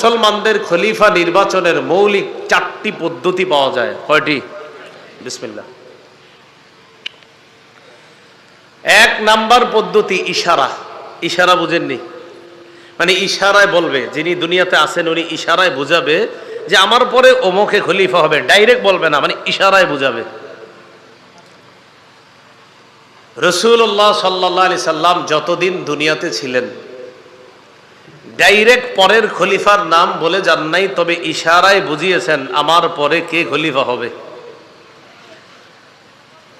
মুসলমানদের খলিফা নির্বাচনের মৌলিক চারটি পদ্ধতি পাওয়া যায়। কয়টি? বিসমিল্লাহ। এক নাম্বার পদ্ধতি ইশারা। ইশারা বুঝেননি? মানে ইশারায় বলবে, যিনি দুনিয়াতে আছেন উনি ইশারায় বুঝাবে যে আমার পরে অমুকে খলিফা হবে। ডাইরেক্ট বলবে না মানে ইশারায় বুঝাবে। রসুল্লাহ সাল্লাহ আলি সাল্লাম যতদিন দুনিয়াতে ছিলেন ডাইরেক্ট পরের খলিফার নাম বলে যান নাই, তবে ইশারায় বুঝিয়েছেন, আমার পরে কে খলিফা হবে।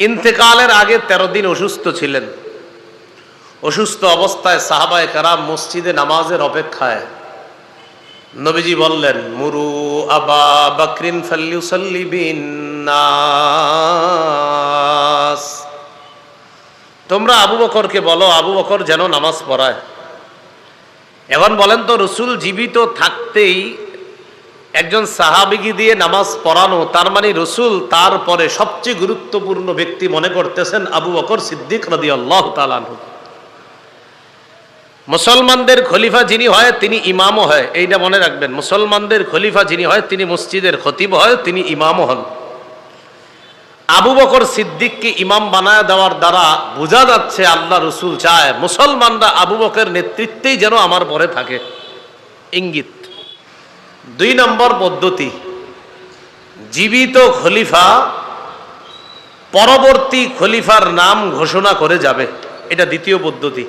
ইন্তেকালের আগে তেরো দিন অসুস্থ ছিলেন। অসুস্থ অবস্থায় সাহাবায় কারাম মসজিদে নামাজের অপেক্ষায়। নবীজি বললেন, মুরু আবা বাকরিন তোমরা আবু বকরকে বলো, আবু বকর যেন নামাজ পড়ায়। এখন বলেন তো, রসুল জীবিত থাকতেই একজন সাহাবিগি দিয়ে নামাজ পড়ানো, তার মানে রসুল তারপরে সবচেয়ে গুরুত্বপূর্ণ ব্যক্তি মনে করতেছেন আবু বকর সিদ্দিক রদি তালানহু মুসলমানদের খলিফা যিনি হয়, তিনি ইমামও হয়, এইটা মনে রাখবেন। মুসলমানদের খলিফা যিনি হয়, তিনি মসজিদের খতিব হয়, তিনি ইমামও হন। আবু বকর সিদ্দিককে ইমাম বানায় দেওয়ার দ্বারা বোঝা যাচ্ছে আল্লাহ রসুল চায়, মুসলমানরা আবু বকের নেতৃত্বেই যেন আমার পরে থাকে। ইঙ্গিত, দুই নম্বর পদ্ধতি, জীবিত খলিফা পরবর্তী খলিফার নাম ঘোষণা করে যাবে। এটা দ্বিতীয় পদ্ধতি।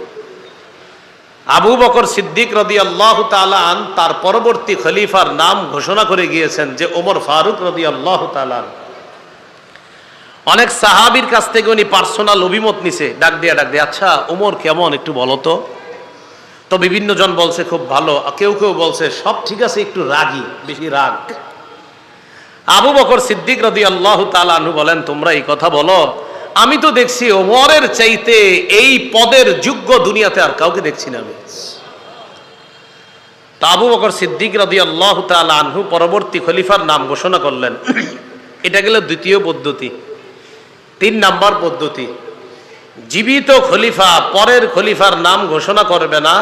আবু বকর সিদ্দিক রদি আল্লাহ তালান তার পরবর্তী খলিফার নাম ঘোষণা করে গিয়েছেন যে ওমর ফারুক রদি আল্লাহ তালান অনেক সাহাবির কাছ থেকে উনি পার্সোনাল অভিমত নিছে। ডাক দিয়া, ডাক দিয়ে আচ্ছা ওমর, কেমন? একটু বলো তো। তো বিভিন্ন জন বলছে, খুব ভালো। কেউ কেউ বলছে, সব ঠিক আছে, একটু রাগী, বেশি রাগ। আবু বকর সিদ্দিক রদি আল্লাহ তালু বলেন, তোমরা এই কথা বলো। আমি তো দেখছি ওমরের চাইতে এই পদের যোগ্য দুনিয়াতে আর কাউকে দেখছি না আমি। আবু বকর সিদ্দিক রদি আল্লাহ আনহু পরবর্তী খলিফার নাম ঘোষণা করলেন। এটা গেল দ্বিতীয় পদ্ধতি। তিন নাম্বার পদ্ধতি। জীবিত খলিফা পরের খলিফার নাম ঘোষণা করবে না।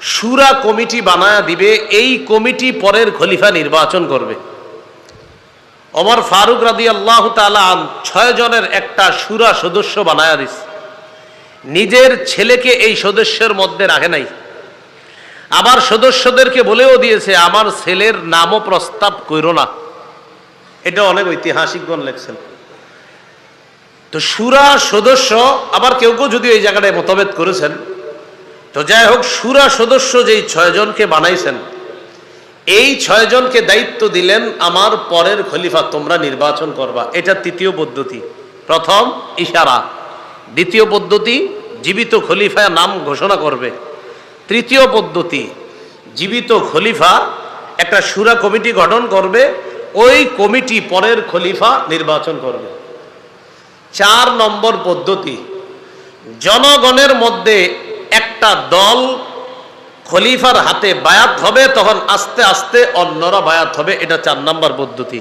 সুরা কমিটি বানায় দিবে, এই কমিটি পরের খলিফা নির্বাচন করবে। ওমর ফারুক রাদি আল্লাহ তালান ছয় জনের একটা সুরা সদস্য বানায়া দিস। নিজের ছেলেকে এই সদস্যের মধ্যে রাখে নাই। আবার সদস্যদেরকে বলেও দিয়েছে, আমার ছেলের নামও প্রস্তাব করো না। এটা অনেক ঐতিহাসিকগণ লেখছেন। তো সুরা সদস্য, আবার কেউ কেউ যদি এই জায়গাটায় মতভেদ করেছেন, তো যাই হোক, সুরা সদস্য যেই ছয়জনকে বানাইছেন, এই ছয়জনকে দায়িত্ব দিলেন আমার পরের খলিফা, তোমরা নির্বাচন করবা। এটা তৃতীয় পদ্ধতি। প্রথম ইশারা। দ্বিতীয় পদ্ধতি, জীবিত খলিফা নাম ঘোষণা করবে। তৃতীয় পদ্ধতি, জীবিত খলিফা একটা সুরা কমিটি গঠন করবে, ওই কমিটি পরের খলিফা নির্বাচন করবে। চার নম্বর পদ্ধতি, জনগণের মধ্যে একটা দল খলিফার হাতে বায়াত হবে, তখন আস্তে আস্তে অন্যরা বায়াত হবে, এটা চার নম্বর পদ্ধতি।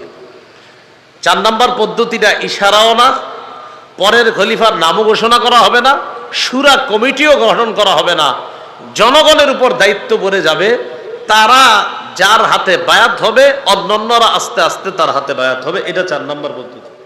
চার নম্বর পদ্ধতিটা ইশারাও না, পরের খলিফার নামও ঘোষণা করা হবে না, সুরা কমিটিও গঠন করা হবে না। জনগণের উপর দায়িত্ব পড়ে যাবে, তারা যার হাতে বায়াত হবে, অন্যান্যরা আস্তে আস্তে তার হাতে বায়াত হবে, এটা চার নম্বর পদ্ধতি।